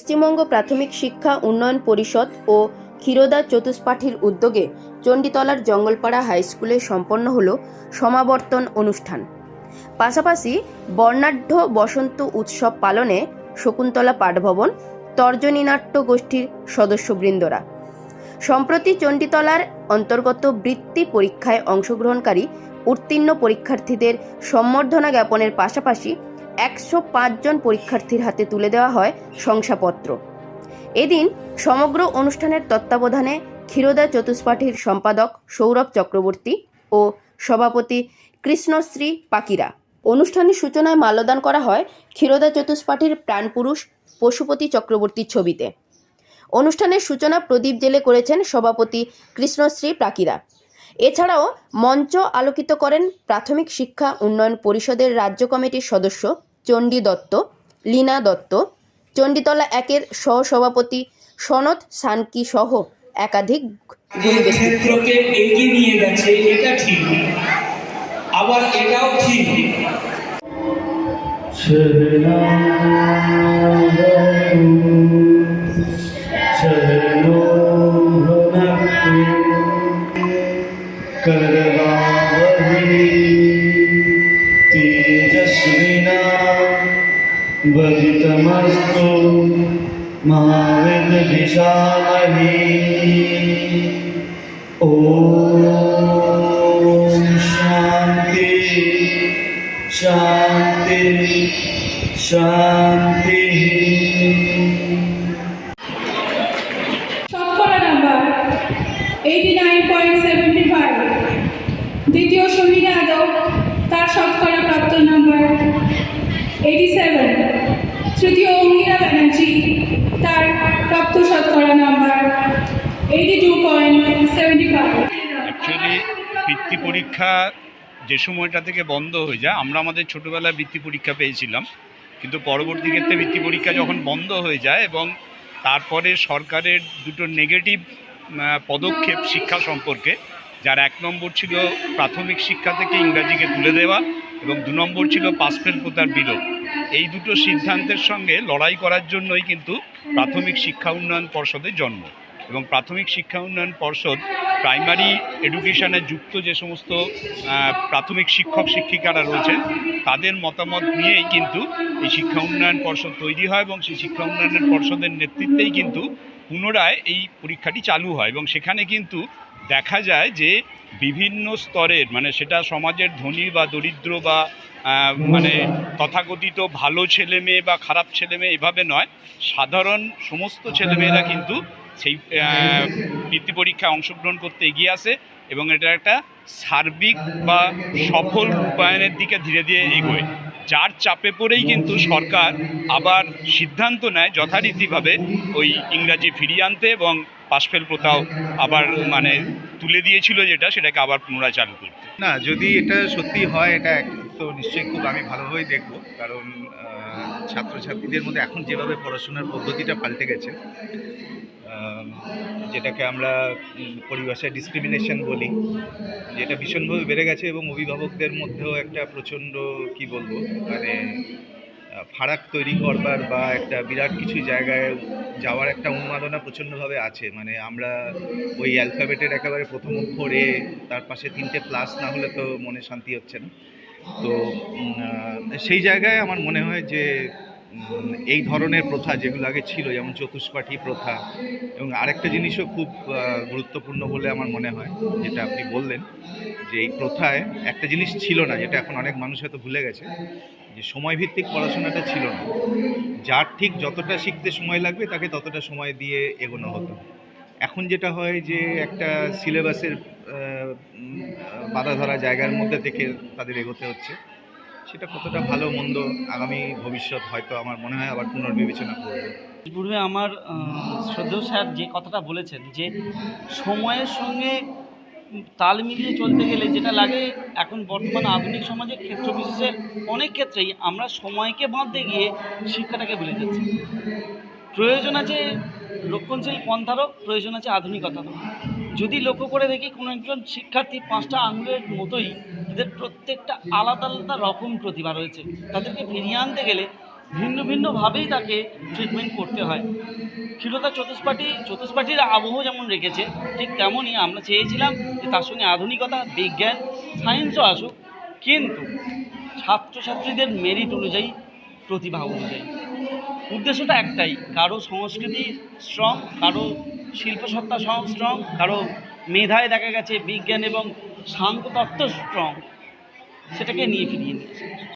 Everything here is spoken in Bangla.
পশ্চিমবঙ্গ প্রাথমিক শিক্ষা উন্নয়ন পরিষদ ও ক্ষীরোদা চতুষ্পাঠীর উদ্যোগে চণ্ডীতলার জঙ্গলপাড়া হাই স্কুলে সম্পন্ন হল সমাবর্তন অনুষ্ঠান। পাশাপাশি বর্ণাঢ্য বসন্ত উৎসব পালনে শকুন্তলা পাঠভবন, তর্জনী নাট্য গোষ্ঠীর সদস্যবৃন্দরা। সম্প্রতি চণ্ডীতলার অন্তর্গত বৃত্তি পরীক্ষায় অংশগ্রহণকারী উত্তীর্ণ পরীক্ষার্থীদের সম্বর্ধনা জ্ঞাপনের পাশাপাশি একশো জন পরীক্ষার্থীর হাতে তুলে দেওয়া হয় শংসাপত্র। এদিন সমগ্র অনুষ্ঠানের তত্ত্বাবধানে ক্ষীরোদা চতুষ্পাঠীর সম্পাদক সৌরভ চক্রবর্তী ও সভাপতি কৃষ্ণশ্রী পাকিরা। অনুষ্ঠানের সূচনায় মাল্যদান করা হয় ক্ষীরোদা চতুষ্পাঠীর প্রাণপুরুষ পশুপতি চক্রবর্তীর ছবিতে। অনুষ্ঠানের সূচনা প্রদীপ জেলে করেছেন সভাপতি কৃষ্ণশ্রী প্রাকিরা এছাড়াও মঞ্চ আলোকিত করেন প্রাথমিক শিক্ষা উন্নয়ন পরিষদের রাজ্য কমিটির সদস্য চণ্ডী দত্ত লীনা দত্ত চণ্ডীতলা একের সহসভাপতি সনৎ সানকি সহ একাধিক ক্ষেত্রকে এগিয়ে নিয়ে গেছে এটা ঠিক। আবার এটাও ঠিক। वदितमस्तु महाविद्विषामहि ॐ शान्ति शान्ति शान्तिः শতকরা number eighty nine point seventy five দ্বিতীয় শহীদ আদব তার শতকরা প্রাপ্ত নাম্বার এইটি সেভেন তৃতীয় অঙ্গিরা ব্যানার্জি, তার প্রাপ্ত শতকরা number eighty two point seventy five actually বৃত্তি পরীক্ষা যে সময়টা থেকে বন্ধ হয়ে যায়, আমরা আমাদের ছোটোবেলায় বৃত্তি পরীক্ষা পেয়েছিলাম, কিন্তু পরবর্তী ক্ষেত্রে বৃত্তি পরীক্ষা যখন বন্ধ হয়ে যায় এবং তারপরে সরকারের দুটো নেগেটিভ পদক্ষেপ শিক্ষা সম্পর্কে, যার এক নম্বর ছিল প্রাথমিক শিক্ষা থেকে ইংরাজিকে তুলে দেওয়া এবং দু নম্বর ছিল পাসফেল প্রথার বিলোপ এই দুটো সিদ্ধান্তের সঙ্গে লড়াই করার জন্যই কিন্তু প্রাথমিক শিক্ষা উন্নয়ন পর্ষদের জন্ম। এবং প্রাথমিক শিক্ষা উন্নয়ন পর্ষদ প্রাইমারি এডুকেশনে যুক্ত যে সমস্ত প্রাথমিক শিক্ষক শিক্ষিকারা রয়েছেন, তাদের মতামত নিয়েই কিন্তু এই শিক্ষা উন্নয়ন পর্ষদ তৈরি হয় এবং সেই শিক্ষা উন্নয়নের পর্ষদের নেতৃত্বেই কিন্তু পুনরায় এই পরীক্ষাটি চালু হয়। এবং সেখানে কিন্তু দেখা যায় যে বিভিন্ন স্তরের মানে সেটা সমাজের ধনী বা দরিদ্র বা মানে তথাকথিত ভালো ছেলে মেয়ে বা খারাপ ছেলে মেয়ে এভাবে নয়। সাধারণ সমস্ত ছেলেমেয়েরা কিন্তু সেই বৃত্তি পরীক্ষায় অংশগ্রহণ করতে এগিয়ে আসে এবং এটা একটা সার্বিক বা সফল রূপায়ণের দিকে ধীরে ধীরে এগোয়। যার চাপে পড়েই কিন্তু সরকার আবার সিদ্ধান্ত নেয় যথারীতিভাবে ওই ইংরাজি ফিরিয়ে আনতে এবং পাশফেল প্রথাও আবার মানে তুলে দিয়েছিল যেটা, সেটাকে আবার পুনরায় চালু করতে। না, যদি এটা সত্যি হয়, এটা তো নিশ্চয়ই খুব আমি ভালোভাবেই দেখব। কারণ ছাত্রছাত্রীদের মধ্যে এখন যেভাবে পড়াশোনার পদ্ধতিটা পাল্টে গেছে যেটাকে আমরা পরিভাষায় ডিসক্রিমিনেশন বলি, যেটা ভীষণভাবে বেড়ে গেছে এবং অভিভাবকদের মধ্যেও একটা প্রচণ্ড, কি বলব মানে ফারাক তৈরি করবার বা একটা বিরাট কিছু জায়গায় যাওয়ার একটা উন্মাদনা প্রচণ্ডভাবে আছে। মানে আমরা ওই অ্যালফাবেটের একেবারে প্রথম অক্ষর এ তার পাশে তিনটে প্লাস না হলে তো মনে শান্তি হচ্ছে না। তো সেই জায়গায় আমার মনে হয় যে এই ধরনের প্রথা যেগুলো আগে ছিল, যেমন চতুষ্পাঠী প্রথা এবং আরেকটা জিনিসও খুব গুরুত্বপূর্ণ বলে আমার মনে হয়, যেটা আপনি বললেন যে এই প্রথায় একটা জিনিস ছিল না, যেটা এখন অনেক মানুষ হয়তো ভুলে গেছে। যে সময়ভিত্তিক পড়াশোনাটা ছিল না, যার ঠিক যতটা শিখতে সময় লাগবে তাকে ততটা সময় দিয়ে এগোনো হতো। এখন যেটা হয় যে একটা সিলেবাসের বাধা ধরা জায়গার মধ্যে থেকে তাদের এগোতে হচ্ছে। সেটা কতটা ভালো, মন্দ আগামী ভবিষ্যৎ হয়তো আমার মনে হয় আবার পুনর্বিবেচনা করবে। পূর্বে আমার শ্রদ্ধেয় স্যার যে কথাটা বলেছেন যে সময়ের সঙ্গে তাল মিলিয়ে চলতে গেলে যেটা লাগে, এখন বর্তমান আধুনিক সমাজে ক্ষেত্র বিশেষে অনেক ক্ষেত্রেই আমরা সময়কে বাঁধতে গিয়ে শিক্ষাটাকে ভুলে যাচ্ছি। প্রয়োজন আছে রক্ষণশীল পন্থারও, প্রয়োজন আছে আধুনিকতারও। যদি লক্ষ্য করে দেখি কোনো একজন শিক্ষার্থী পাঁচটা আঙুলের মতোই এদের প্রত্যেকটা আলাদা আলাদা রকম প্রতিভা রয়েছে। তাদেরকে ফিরিয়ে আনতে গেলে ভিন্ন ভিন্নভাবেই তাকে ট্রিটমেন্ট করতে হয়। ক্ষীরতা চতুষ্পাঠী, চতুষ্পাঠীর আবহ যেমন রেখেছে, ঠিক তেমনই আমরা চেয়েছিলাম যে তার সঙ্গে আধুনিকতা, বিজ্ঞান সায়েন্সও আসুক, কিন্তু ছাত্রছাত্রীদের মেরিট অনুযায়ী, প্রতিভা অনুযায়ী। উদ্দেশ্যটা একটাই, কারও সংস্কৃতি স্ট্রং কারও শিল্পসত্তা স্ট্রং কারও মেধায় দেখা গেছে বিজ্ঞান এবং সাংখ্যতত্ত্ব স্ট্রং সেটাকে নিয়ে ফিরিয়ে নিয়েছে।